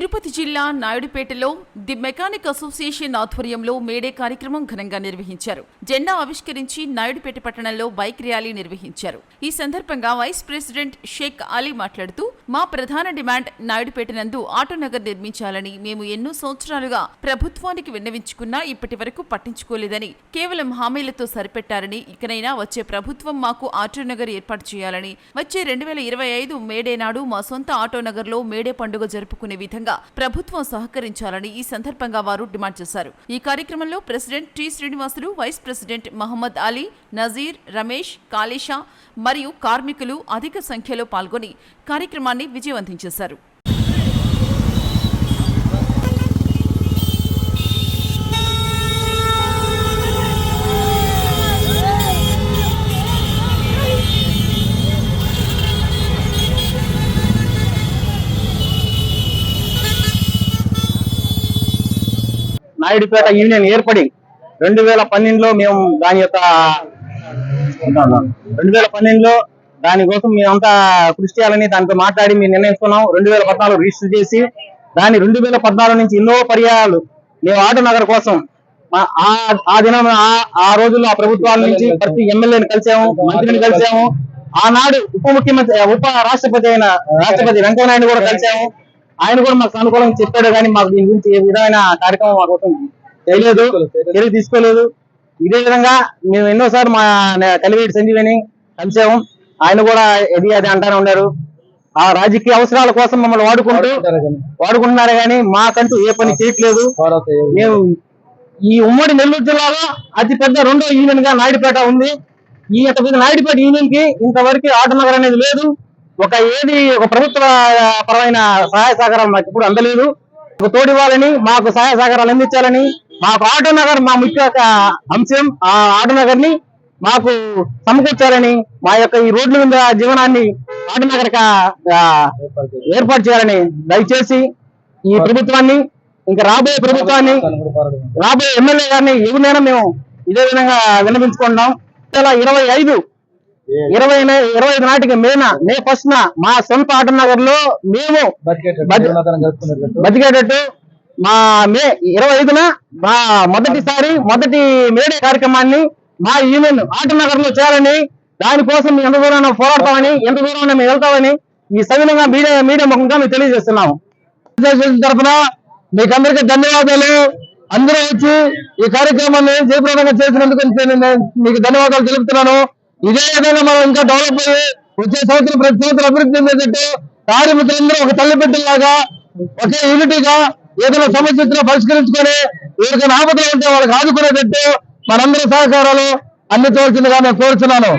తిరుపతి జిల్లా నాయుడుపేటలో the mechanic association ఆధ్వర్యంలో మేడే కార్యక్రమం ఘనంగా నిర్వహించారు. జెండా ఆవిష్కరించి నాయుడుపేట పట్టణంలో బైక్ ర్యాలీ నిర్వహించారు. ఈ సందర్భంగా వైస్ ప్రెసిడెంట్ షేక్ అలీ మాట్లాడుతూ మా ప్రధాన డిమాండ్ నాయుడుపేట నందు ఆటోనగర్ నిర్మించాలని మేము ఎన్నో సంవత్సరాలుగా ప్రభుత్వానికి విన్నవించుకున్నా ఇప్పటి వరకు పట్టించుకోలేదని కేవలం హామీలతో సరిపెట్టారని ఇకనైనా వచ్చే ప్రభుత్వం మాకు ఆటోనగర్ ఏర్పాటు చేయాలని వచ్చే రెండు వేల ఇరవై ఐదు మేడే నాడు మా సొంత ఆటోనగర్లో మేడే పండుగ జరుపుకునే విధంగా ప్రభుత్వం సహకరించాలని ఈ సందర్భంగా వారు డిమాండ్ చేశారు. ఈ కార్యక్రమంలో president T Srinivasulu vice president Mohammed Ali Nazeer Ramesh Kalisha మరియు కార్మికులు అధిక సంఖ్యలో పాల్గొని కార్యక్రమాన్ని విజయవంతం చేశారు. నాయుడుపేట యూనియన్ ఏర్పడి రెండు వేల పన్నెండులో మేము దాని యొక్క రెండు వేల పన్నెండులో దానికోసం మేమంతా కృషి చేయాలని దానితో మాట్లాడి మేము నిర్ణయించుకున్నాం. రెండు వేల పద్నాలుగు రిజిస్టర్ చేసి దాని రెండు వేల పద్నాలుగు నుంచి ఎన్నో పర్యాయాలు మేము ఆటో నగర్ కోసం ఆ- దినం ఆ- రోజుల్లో ఆ ప్రభుత్వాల నుంచి ప్రతి ఎమ్మెల్యేని కలిసాము మంత్రిని కలిసాము. ఆనాడు ఉప ముఖ్యమంత్రి ఉప రాష్ట్రపతి అయిన రాష్ట్రపతి వెంకయ్యనాయుడు కూడా కలిసాము. ఆయన కూడా మాకు అనుకూలంగా చెప్పాడు కానీ మాకు దీని గురించి ఏ విధమైన కార్యక్రమం మా కోసం చేయలేదు చర్య తీసుకోలేదు. ఇదే విధంగా మేము ఎన్నోసార్లు మా కలివేటి సంజీవిని కలిసాము. ఆయన కూడా ఇది అది అంటానే ఉన్నారు. ఆ రాజకీయ అవసరాల కోసం మమ్మల్ని వాడుకుంటూ వాడుకుంటున్నారు కానీ మాకంటూ ఏ పని చేయట్లేదు. మేము ఈ ఉమ్మడి నెల్లూరు జిల్లాలో అతి పెద్ద రెండో యూనియన్గా నాయుడుపేట ఉంది. ఈ యొక్క పెద్ద నాయుడుపేట యూనియన్కి ఇంతవరకు ఆటోనగర్ అనేది లేదు. ఒక ఏది ఒక ప్రభుత్వ పరమైన సహాయ సహకారాలు మాకు ఇప్పుడు అందలేదు. ఒక తోడివ్వాలని మాకు సహాయ సహకారాలు అందించాలని మాకు ఆటో నగర్ మా ముఖ్య అంశం. ఆ ఆటో నగర్ని మాకు సమకూర్చాలని మా యొక్క ఈ రోడ్ల మీద జీవనాన్ని ఆటో నగర్ ఏర్పాటు చేయాలని దయచేసి ఈ ప్రభుత్వాన్ని ఇంకా రాబోయే ప్రభుత్వాన్ని రాబోయే ఎమ్మెల్యే గారిని ఎవరినైనా మేము ఇదే విధంగా విన్నపించుకుంటున్నాం ఇరవై ఐదు ఇరవై ఇరవై ఐదు నాటికి మేన? మే ఫస్ట్ న మా సొంత ఆటో నగర్లో మేము బతికేటట్టు మా మే ఇరవై ఐదున మా మొదటిసారి మొదటి మేడే కార్యక్రమాన్ని మా యూనియన్ ఆటో నగర్లో చేయాలని దానికోసం ఎంత దూరం పోరాడతామని ఎంత దూరం మేము వెళ్తామని ఈ సవినంగా మీడియా మీడియా ముఖంగా మేము తెలియజేస్తున్నాము. తరఫున మీకు అందరికీ ధన్యవాదాలు. అందరూ వచ్చి ఈ కార్యక్రమాన్ని జయప్రదంగా చేసినందుకు నేను మీకు ధన్యవాదాలు తెలుపుతున్నాను. ఇదే విధంగా మనం ఇంకా డెవలప్ అయ్యి వచ్చే సంవత్సరం ప్రతి సంవత్సరం అభివృద్ధి చెందేటట్టు కార్యమిత్రులందరూ ఒక తల్లిపెట్టలాగా ఒకే యూనిటీగా ఏదైనా సమస్య వచ్చినా పరిష్కరించుకొని ఎవరికైనా ఆపదలు ఉంటే వాళ్ళకి ఆదుకునేటట్టు మనందరి సహకారాలు అందించవలసిందిగా నేను కోరుతున్నాను